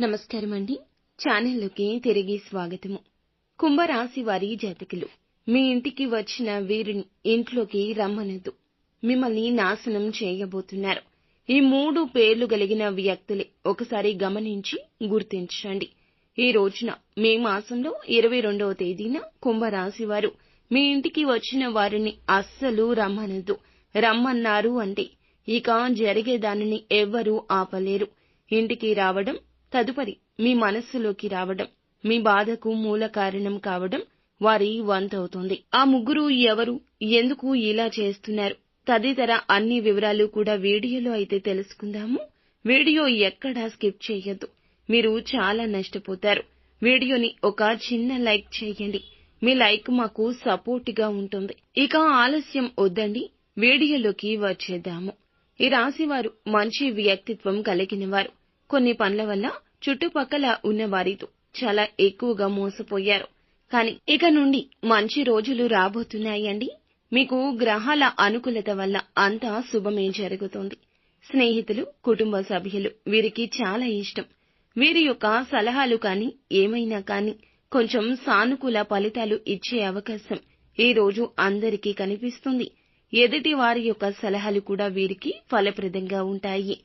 నమస్కారమండి. ఛానల్లోకి తిరిగి స్వాగతము. కుంభరాశి వారి జాతకులు. మీ ఇంటికి వచ్చిన వీరిని ఇంట్లోకి రమ్మనదు మిమ్మల్ని నాశనం చేయబోతున్నారు. ఈ మూడు పేర్లు కలిగిన వ్యక్తులే ఒకసారి గమనించి గుర్తించండి. ఈ రోజున మే మాసంలో ఇరవై రెండవ తేదీన కుంభరాశి వారు మీ ఇంటికి వచ్చిన వారిని అస్సలు రమ్మనదు రమ్మన్నారు అంటే ఇక జరిగేదానిని ఎవ్వరూ ఆపలేరు. ఇంటికి రావడం తదుపరి మీ మనస్సులోకి రావడం మీ బాధకు మూల కారణం కావడం వారి వంతవుతుంది. ఆ ముగ్గురు ఎవరు ఎందుకు ఇలా చేస్తున్నారు? తదితర అన్ని వివరాలు కూడా వీడియోలో అయితే తెలుసుకుందాము. వీడియో ఎక్కడా స్కిప్ చేయొద్దు. మీరు చాలా నష్టపోతారు. వీడియోని ఒక చిన్న లైక్ చేయండి. మీ లైక్ మాకు సపోర్ట్గా ఉంటుంది. ఇక ఆలస్యం వద్దండి. వీడియోలోకి వచ్చేద్దాము. ఈ రాశివారు మంచి వ్యక్తిత్వం కలిగినవారు. కొన్ని పనుల వల్ల చుట్టుపక్కల ఉన్న వారితో చాలా ఎక్కువగా మోసపోయారు. కానీ ఇక నుండి మంచి రోజులు రాబోతున్నాయండి. మీకు గ్రహాల అనుకూలత వల్ల అంతా శుభమే జరుగుతుంది. స్నేహితులు కుటుంబ సభ్యులు వీరికి చాలా ఇష్టం. వీరి యొక్క సలహాలు కానీ ఏమైనా కానీ కొంచెం సానుకూల ఫలితాలు ఇచ్చే అవకాశం ఈ రోజు అందరికీ కనిపిస్తుంది. ఎదుటి వారి యొక్క సలహాలు కూడా వీరికి ఫలప్రదంగా ఉంటాయి.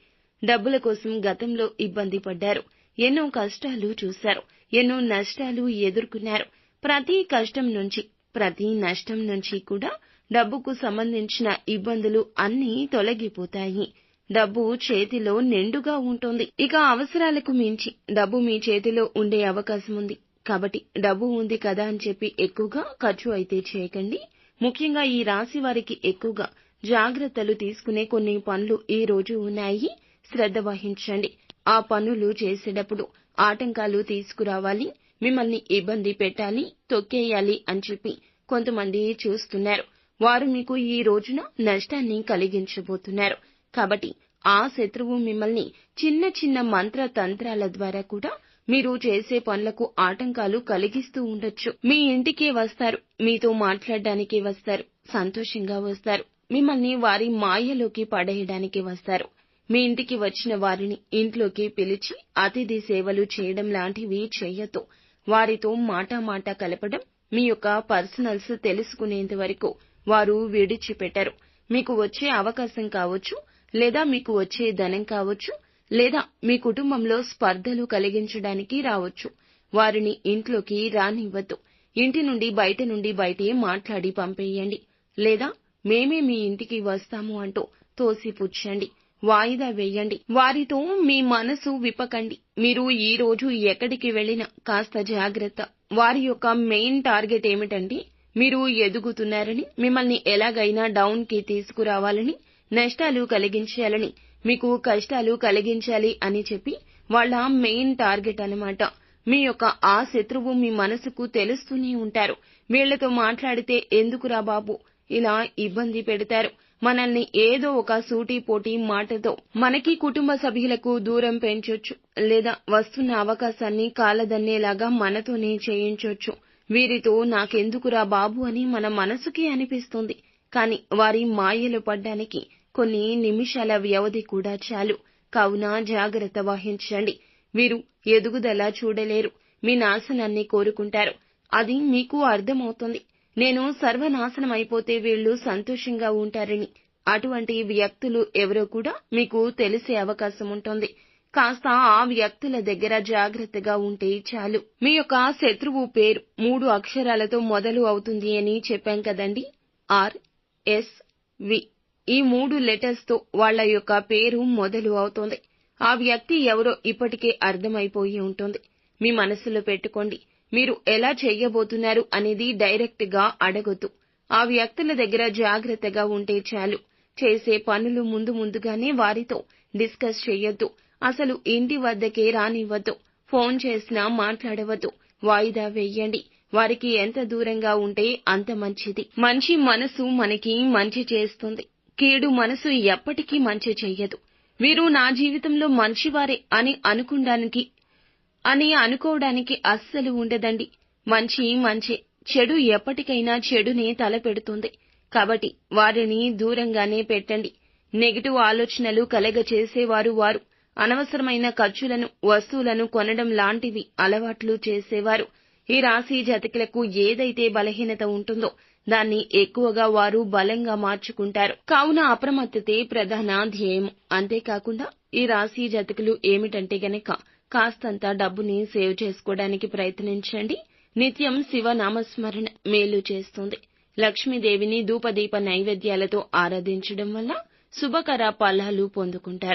డబ్బుల కోసం గతంలో ఇబ్బంది పడ్డారు. ఎన్నో కష్టాలు చూశారు. ఎన్నో నష్టాలు ఎదుర్కొన్నారు. ప్రతి కష్టం నుంచి ప్రతి నష్టం నుంచి కూడా డబ్బుకు సంబంధించిన ఇబ్బందులు అన్నీ తొలగిపోతాయి. డబ్బు చేతిలో నిండుగా ఉంటుంది. ఇక అవసరాలకు మించి డబ్బు మీ చేతిలో ఉండే అవకాశం ఉంది. కాబట్టి డబ్బు ఉంది కదా అని చెప్పి ఎక్కువగా ఖర్చు అయితే చేయకండి. ముఖ్యంగా ఈ రాశి వారికి ఎక్కువగా జాగ్రత్తలు తీసుకునే కొన్ని పనులు ఈ రోజు ఉన్నాయి. శ్రద్ధ వహించండి. ఆ పనులు చేసేటప్పుడు ఆటంకాలు తీసుకురావాలి మిమ్మల్ని ఇబ్బంది పెట్టాలి తొక్కేయాలి అని చెప్పి కొంతమంది చూస్తున్నారు. వారు మీకు ఈ రోజున నష్టాన్ని కలిగించబోతున్నారు. కాబట్టి ఆ శత్రువు మిమ్మల్ని చిన్న చిన్న మంత్ర తంత్రాల ద్వారా కూడా మీరు చేసే పనులకు ఆటంకాలు కలిగిస్తూ ఉండొచ్చు. మీ ఇంటికే వస్తారు మీతో మాట్లాడడానికి వస్తారు సంతోషంగా వస్తారు మిమ్మల్ని వారి మాయలోకి పడేయడానికి వస్తారు. మీ ఇంటికి వచ్చిన వారిని ఇంట్లోకి పిలిచి అతిథి సేవలు చేయడం లాంటివి చేయొద్దు వారితో మాటా మాట కలపడం మీ యొక్క పర్సనల్స్ తెలుసుకునేంత వరకు వారు విడిచిపెట్టరు. మీకు వచ్చే అవకాశం కావచ్చు లేదా మీకు వచ్చే ధనం కావచ్చు లేదా మీ కుటుంబంలో స్పర్ధలు కలిగించడానికి రావచ్చు. వారిని ఇంట్లోకి రానివ్వద్దు. ఇంటి నుండి బయట నుండి బయటే మాట్లాడి పంపేయండి. లేదా మేమే మీ ఇంటికి వస్తాము అంటూ తోసిపుచ్చండి. వాయిదా వేయండి. వారితో మీ మనసు విప్పకండి. మీరు ఈ రోజు ఎక్కడికి వెళ్ళినా కాస్త జాగ్రత్త. వారి యొక్క మెయిన్ టార్గెట్ ఏమిటంటే మీరు ఎదుగుతున్నారని మిమ్మల్ని ఎలాగైనా డౌన్కి తీసుకురావాలని నష్టాలు కలిగించాలని మీకు కష్టాలు కలిగించాలి అని చెప్పి వాళ్ళ మెయిన్ టార్గెట్ అన్నమాట. మీ యొక్క ఆ శత్రువు మీ మనసుకు తెలుస్తూనే ఉంటారు. వీళ్ళతో మాట్లాడితే ఎందుకురా బాబు? ఇలా ఇబ్బంది పెడతారు. మనల్ని ఏదో ఒక సూటి పోటీ మాటతో మనకి కుటుంబ సభ్యులకు దూరం పెంచొచ్చు లేదా వస్తున్న అవకాశాన్ని కాలదన్నేలాగా మనతోనే చేయించొచ్చు. వీరితో నాకెందుకురా బాబు అని మన మనసుకి అనిపిస్తుంది. కాని వారి మాయలు పడ్డానికి కొన్ని నిమిషాల వ్యవధి కూడా చాలు. కావున జాగ్రత్త వహించండి. వీరు ఎదుగుదల చూడలేరు. మీ నాశనాన్ని కోరుకుంటారు. అది మీకు అర్థమవుతుంది. నేను సర్వనాశనం అయిపోతే వీళ్ళు సంతోషంగా ఉంటారని. అటువంటి వ్యక్తులు ఎవరో కూడా మీకు తెలిసే అవకాశం ఉంటుంది. కాస్త ఆ వ్యక్తుల దగ్గర జాగ్రత్తగా ఉంటే చాలు. మీ యొక్క శత్రువు పేరు మూడు అక్షరాలతో మొదలు అవుతుంది అని చెప్పాం కదండి? R S V. ఈ మూడు లెటర్స్తో వాళ్ళ యొక్క పేరు మొదలు అవుతోంది. ఆ వ్యక్తి ఎవరో ఇప్పటికే అర్థమైపోయి ఉంటుంది. మీ మనసులో పెట్టుకోండి. మీరు ఎలా చేయబోతున్నారు అనేది డైరెక్ట్గా అడగొద్దు. ఆ వ్యక్తుల దగ్గర జాగ్రత్తగా ఉంటే చాలు. చేసే పనులు ముందు ముందుగానే వారితో డిస్కస్ చెయ్యొద్దు అసలు ఇంటి వద్దకే రానివ్వద్దు. ఫోన్ చేసినా మాట్లాడవద్దు. వాయిదా వేయండి. వారికి ఎంత దూరంగా ఉంటే అంత మంచిది. మంచి మనసు మనకి మంచి చేస్తుంది. కీడు మనసు ఎప్పటికీ మంచి చెయ్యదు. వీరు నా జీవితంలో మంచివారే అని అనుకోవడానికి అని అనుకోవడానికి అస్సలు ఉండదండి. మంచి మంచే. చెడు ఎప్పటికైనా చెడునే తలపెడుతుంది. కాబట్టి వారిని దూరంగానే పెట్టండి. నెగిటివ్ ఆలోచనలు కలగచేసేవారు వారు. అనవసరమైన ఖర్చులను వస్తువులను కొనడం లాంటివి అలవాట్లు చేసేవారు. ఈ రాశి జాతకులకు ఏదైతే బలహీనత ఉంటుందో దాన్ని ఎక్కువగా వారు బలంగా మార్చుకుంటారు. కావున అప్రమత్తతే ప్రధాన ధ్యేయం. అంతేకాకుండా ఈ రాశి జాతకులు ఏమిటంటే గనక కాస్తంత డబ్బుని సేవ్ చేసుకోవడానికి ప్రయత్నించండి. నిత్యం శివనామస్మరణ మేలు చేస్తుంది. లక్ష్మీదేవిని ధూపదీప నైవేద్యాలతో ఆరాధించడం వల్ల శుభకర ఫలాలు పొందుకుంటారు.